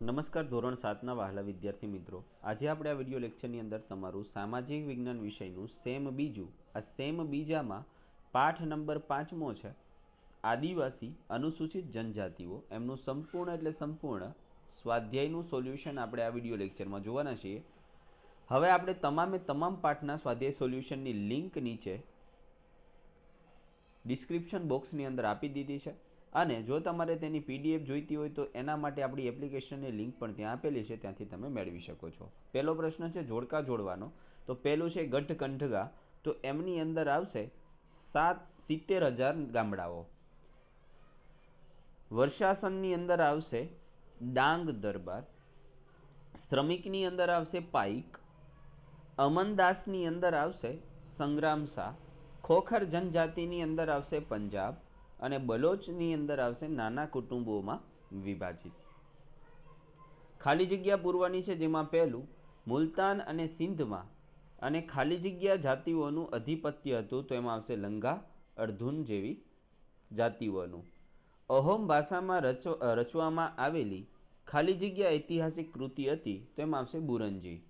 નમસ્કાર ધોરણ સાતના વહાલા વિદ્યાર્થી મિત્રો. આજે આપણે આ વીડિયો લેક્ચરની અંદર તમારું સામાજિક વિજ્ઞાન વિષયનું સેમ બીજું, આ સેમ બીજામાં પાઠ નંબર પાંચમો છે, આદિવાસી અનુસૂચિત જનજાતિઓ. એમનું સંપૂર્ણ એટલે સંપૂર્ણ સ્વાધ્યાયનું સોલ્યુશન આપણે આ વીડિયો લેક્ચરમાં જોવાના છીએ. હવે આપણે તમામે તમામ પાઠના સ્વાધ્યાય સોલ્યુશનની લિંક નીચે ડિસ્ક્રિપ્શન બોક્સની અંદર આપી દીધી છે. અને જો તમારે તેની પીડીએફ જોઈતી હોય તો એના માટે આપણી એપ્લિકેશનની લિંક પણ ત્યાં આપેલી છે, ત્યાંથી તમે મેળવી શકો છો. પહેલો પ્રશ્ન છે જોડકા જોડવાનો. તો પહેલું છે ગઢકંઠગા તો એમની અંદર આવશે સાત સિત્તેર હજાર ગામડાઓ. વર્ષાસનની અંદર આવશે ડાંગ દરબાર. શ્રમિકની અંદર આવશે પાઈક અમનદાસની અંદર આવશે સંગ્રામ શાહ. ખોખર જનજાતિની અંદર આવશે પંજાબ. અને બલોચની અંદર આવશે નાના કુટુંબોમાં વિભાજિત. ખાલી જગ્યા પૂરવાની છે જેમાં પહેલું, મુલતાન અને સિંધમાં. અને ખાલી જગ્યા જાતિઓનું અધિપત્ય હતું, તો એમાં આવશે લંગા, અર્ધુન જેવી જાતિઓનું. અહોમ ભાષામાં રચ, રચવામાં આવેલી ખાલી જગ્યા ઐતિહાસિક કૃતિ હતી, તો એમાં આવશે બુરંજી.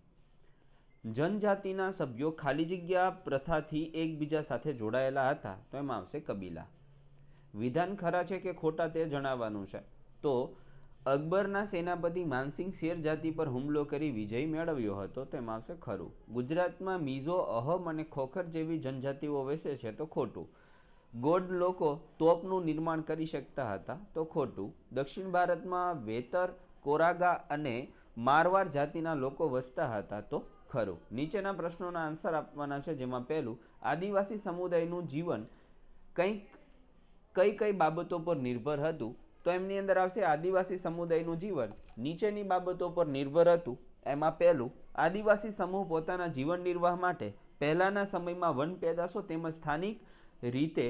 જનજાતિના સભ્યો ખાલી જગ્યા પ્રથાથી એકબીજા સાથે જોડાયેલા હતા, તો એમાં આવશે કબીલા. વિધાન ખરા છે કે ખોટા તે જણાવવાનું છે? તો અકબરના સેનાપતિ માનસિંહ શેર જાતિ પર હુમલો કરી વિજય મેળવ્યો હતો, તેમાં આવશે ખરું. ગુજરાતમાં મીઝો, અહમ અને ખોખર જેવી જનજાતિઓ વસે છે તો ખોટું. ગોડ લોકો તોપનું નિર્માણ કરી શકતા હતા તો ખોટું. દક્ષિણ ભારતમાં વેતર, કોરાગા અને મારવાર જાતિના લોકો વસતા હતા તો ખરું. નીચેના પ્રશ્નોના આન્સર આપવાના છે, જેમાં પહેલું, આદિવાસી સમુદાયનું જીવન કંઈક કઈ કઈ બાબતો પર નિર્ભર હતું, તો એમની અંદર આવશે આદિવાસી સમુદાયનું જીવન. નીચેની બાબતો પર નિર્ભર હતું, એમાં પહેલું, આદિવાસી સમૂહ પોતાના જીવન નિર્વાહ માટે પહેલાંના સમયમાં વન પેદાશો તેમજ સ્થાનિક રીતે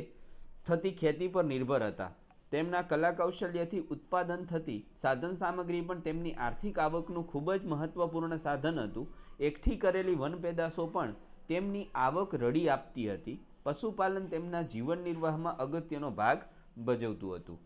થતી ખેતી પર નિર્ભર હતા. તેમના કલા કૌશલ્યથી ઉત્પાદન થતી સાધન સામગ્રી પણ તેમની આર્થિક આવકનું ખૂબ જ મહત્વપૂર્ણ સાધન હતું. એકઠી કરેલી વન પેદાશો પણ તેમની આવક રડી આપતી હતી. પશુપાલન તેમના જીવન નિર્વાહમાં અગત્યનો ભાગ ભજવતું હતું.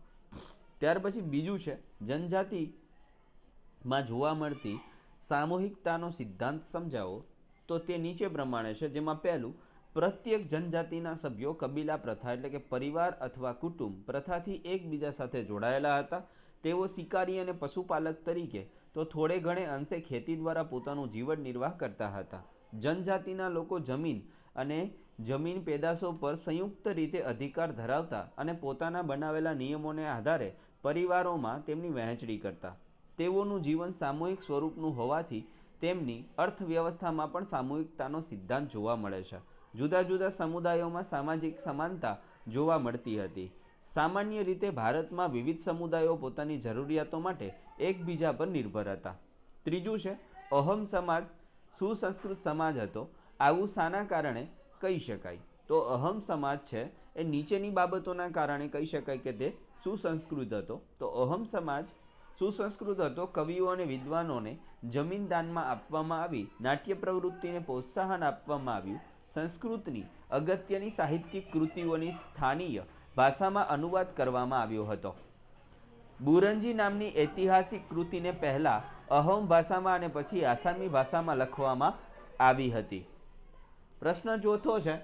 ત્યાર પછી બીજું છે, જનજાતિમાં જોવા મળતી સામૂહિકતાનો સિદ્ધાંત સમજાવો તો તે નીચે પ્રમાણે છે, જેમાં પહેલું, પ્રત્યેક જનજાતિના સભ્યો કબીલા પ્રથા એટલે કે પરિવાર અથવા કુટુંબ પ્રથાથી એકબીજા સાથે જોડાયેલા હતા. તેઓ શિકારી અને પશુપાલક તરીકે તો થોડે ઘણે અંશે ખેતી દ્વારા પોતાનું જીવન નિર્વાહ કરતા હતા. જનજાતિના લોકો જમીન અને જમીન પેદાશો પર સંયુક્ત રીતે અધિકાર ધરાવતા અને પોતાના બનાવેલા નિયમોને આધારે પરિવારોમાં તેમની વહેંચણી કરતા. તેઓનું જીવન સામૂહિક સ્વરૂપનું હોવાથી તેમની અર્થવ્યવસ્થામાં પણ સામૂહિકતાનો સિદ્ધાંત જોવા મળે છે. જુદા જુદા સમુદાયોમાં સામાજિક સમાનતા જોવા મળતી હતી. સામાન્ય રીતે ભારતમાં વિવિધ સમુદાયો પોતાની જરૂરિયાતો માટે એકબીજા પર નિર્ભર હતા. ત્રીજું છે, અહમ સમાજ, સુસંસ્કૃત સમાજ હતો. આવું શાના કારણે કહી શકાય. તો અહમ સમાજ છે, એ નીચેની બાબતોના કારણે કહી શકાય કે તે સુસંસ્કૃત હતો. તો અહમ સમાજ સુસંસ્કૃત હતો, કવિઓ અને વિદ્વાનોને જમીન દાનમાં આપવામાં આવી, નાટ્ય પ્રવૃત્તિને પ્રોત્સાહન આપવામાં આવ્યું. સંસ્કૃતની અગત્યની સાહિત્યિક કૃતિઓની સ્થાનીય ભાષામાં અનુવાદ કરવામાં આવ્યો હતો. બુરંજી નામની ઐતિહાસિક કૃતિને પહેલાં અહોમ ભાષામાં અને પછી આસામી ભાષામાં લખવામાં આવી હતી. પ્રશ્ન ચોથો છે,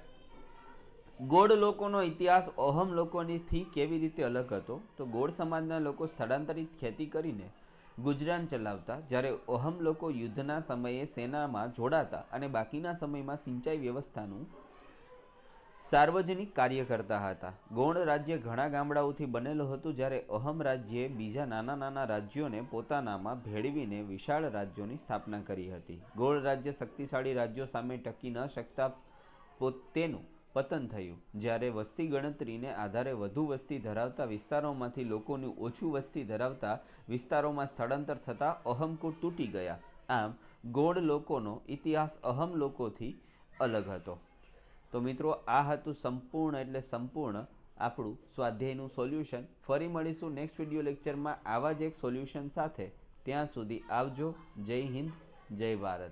ગોળ લોકોનો ઇતિહાસ અહમ લોકોનીથી કેવી રીતે અલગ હતો? તો ગોળ સમાજના લોકો સ્થળાંતરિત ખેતી કરીને ગુજરાન ચલાવતા, જ્યારે અહમ લોકો યુદ્ધના સમયે સેનામાં જોડાતા અને બાકીના સમયમાં સિંચાઈ વ્યવસ્થાનું સાર્વજનિક કાર્ય કરતા હતા. ગૌણ રાજ્ય ઘણા ગામડાઓથી બનેલું હતું જ્યારે અહમ રાજ્યે બીજા નાના નાના રાજ્યોને પોતાનામાં ભેળવીને વિશાળ રાજ્યોની સ્થાપના કરી હતી. ગોળ રાજ્ય શક્તિશાળી રાજ્યો સામે ટકી ન શકતા તેનું પતન થયું. જ્યારે વસ્તી ગણતરીને આધારે વધુ વસ્તી ધરાવતા વિસ્તારોમાંથી લોકોની ઓછું વસ્તી ધરાવતા વિસ્તારોમાં સ્થળાંતર થતાં અહમકૂટ તૂટી ગયા. આમ ગોળ લોકોનો ઇતિહાસ અહમ લોકોથી અલગ હતો. તો મિત્રો, આ હતું સંપૂર્ણ એટલે સંપૂર્ણ આપણું સ્વાધ્યાયનું સોલ્યુશન. ફરી મળીશું નેક્સ્ટ વીડિયો લેક્ચરમાં આવા જ એક સોલ્યુશન સાથે. ત્યાં સુધી આવજો. જય હિન્દ, જય ભારત.